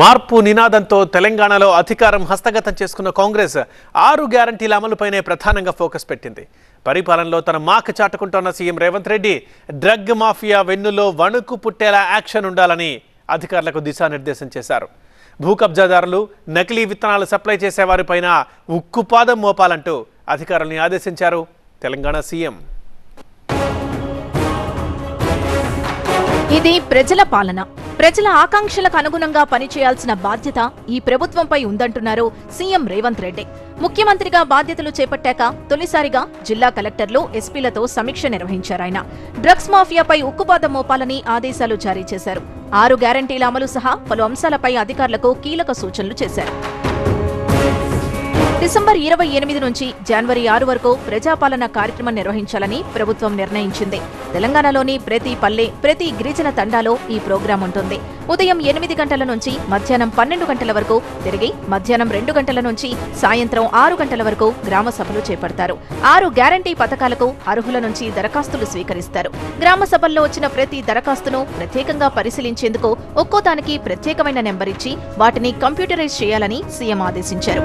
మార్పు నినాదంతో తెలంగాణలో అధికారం హస్తగతం చేసుకున్న కాంగ్రెస్ ఆరు గ్యారంటీల అమలుపైనే ప్రధానంగా ఫోకస్ పెట్టింది. పరిపాలనలో తన మాక చాటుకుంటోన్న CM Revanth Reddy drug mafia వెన్నులో వణుకు పుట్టేలా యాక్షన్ ఉండాలని అధికారులకు దిశానిర్దేశం చేశారు. భూ కబ్జాదారులు నకిలీ విత్తనాలు సప్లై చేసేవారిపైన ఉక్కుపాదం మోపాలంటూ అధికారుల్ని ఆదేశించారు తెలంగాణ సీఎం. ఇది ప్రజల పాలన. ప్రజల ఆకాంక్షలకు అనుగుణంగా పనిచేయాల్సిన బాధ్యత ఈ ప్రభుత్వంపై ఉందంటున్నారు సీఎం రేవంత్ రెడ్డి. ముఖ్యమంత్రిగా బాధ్యతలు చేపట్టాక తొలిసారిగా జిల్లా కలెక్టర్లు ఎస్పీలతో సమీక్ష నిర్వహించారాయన డ్రగ్స్ మాఫియాపై ఉక్కుపాదం మోపాలని ఆదేశాలు జారీ చేశారు. ఆరు గ్యారంటీల అమలు సహా పలు అంశాలపై అధికారులకు కీలక సూచనలు చేశారు. డిసెంబర్ ఇరవై ఎనిమిది నుంచి జనవరి ఆరు వరకు ప్రజాపాలన కార్యక్రమం నిర్వహించాలని ప్రభుత్వం నిర్ణయించింది. తెలంగాణలోని ప్రతి పల్లె ప్రతి గిరిజన తండాలో ఈ ప్రోగ్రాం ఉంటుంది. ఉదయం ఎనిమిది గంటల నుంచి మధ్యాహ్నం పన్నెండు గంటల వరకు తిరిగి మధ్యాహ్నం రెండు గంటల నుంచి సాయంత్రం ఆరు గంటల వరకు గ్రామ సభలు చేపడతారు. ఆరు గ్యారంటీ పథకాలకు అర్హుల నుంచి దరఖాస్తులు స్వీకరిస్తారు. గ్రామ సభల్లో వచ్చిన ప్రతి దరఖాస్తును ప్రత్యేకంగా పరిశీలించేందుకు ఒక్కో దానికి ప్రత్యేకమైన నెంబర్ ఇచ్చి వాటిని కంప్యూటరైజ్ చేయాలని సీఎం ఆదేశించారు.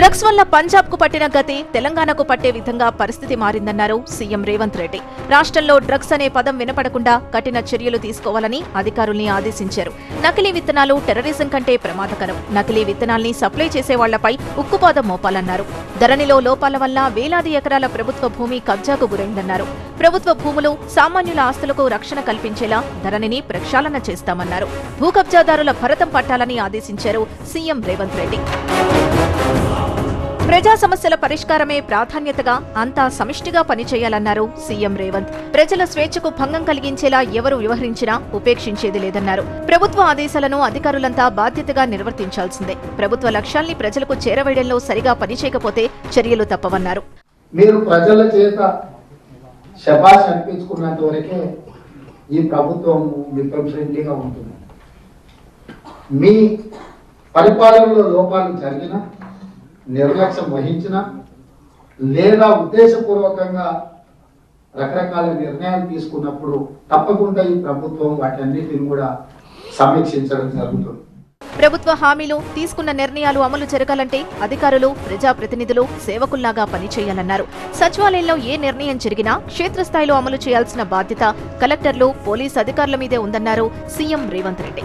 డ్రగ్స్ వల్ల పంజాబ్కు పట్టిన గతి తెలంగాణకు పట్టే విధంగా పరిస్థితి మారిందన్నారు సీఎం రేవంత్ రెడ్డి. రాష్ట్రంలో డ్రగ్స్ అనే పదం వినపడకుండా కఠిన చర్యలు తీసుకోవాలని అధికారుల్ని ఆదేశించారు. నకిలీ విత్తనాలు టెర్రరిజం కంటే ప్రమాదకరం. నకిలీ విత్తనాల్ని సప్లై చేసే వాళ్ళపై ఉక్కుపాదం మోపాలన్నారు. ధరణిలో లోపాల వల్ల వేలాది ఎకరాల ప్రభుత్వ భూమి కబ్జాకు గురైందన్నారు. ప్రభుత్వ భూములు సామాన్యుల ఆస్తులకు రక్షణ కల్పించేలా ధరణిని ప్రక్షాళన చేస్తామన్నారు. భూ కబ్జాదారుల భరతం పట్టాలని ఆదేశించారు సీఎం రేవంత్ రెడ్డి. ప్రజా సమస్యల పరిష్కారమే ప్రాధాన్యతగా అంతా సమిష్టిగా పనిచేయాలన్నారు సీఎం రేవంత్. ప్రజల స్వేచ్ఛకు భంగం కలిగించేలా ఎవరు వ్యవహరించినా ఉపేక్షించేది లేదన్నారు. ప్రభుత్వ ఆదేశాలను అధికారులంతా బాధ్యతగా నిర్వర్తించాల్సిందే. ప్రభుత్వ లక్ష్యాల్ని ప్రజలకు చేరవేయడంలో సరిగా పనిచేయకపోతే చర్యలు తప్పవన్నారు. మీరు ప్రజల చేత శబాష్ అనిపించుకున్నంత వరకే ఈ ప్రభుత్వం విప్లవ ఫ్రెండ్లీగా ఉంటుంది. మీ పరిపాలనలో లోపాలు జరిగినా నిర్లక్ష్యం వహించిన లేదా ఉద్దేశపూర్వకంగా రకరకాల నిర్ణయాలు తీసుకున్నప్పుడు తప్పకుండా ఈ ప్రభుత్వం వాటన్నిటిని కూడా సమీక్షించడం జరుగుతుంది. ప్రభుత్వ హామీలు తీసుకున్న నిర్ణయాలు అమలు జరగాలంటే అధికారులు ప్రజాప్రతినిధులు సేవకుల్లాగా పనిచేయాలన్నారు. సచివాలయంలో ఏ నిర్ణయం జరిగినా క్షేత్రస్థాయిలో అమలు చేయాల్సిన బాధ్యత కలెక్టర్లు పోలీస్ అధికారుల మీదే ఉందన్నారు సీఎం రేవంత్ రెడ్డి.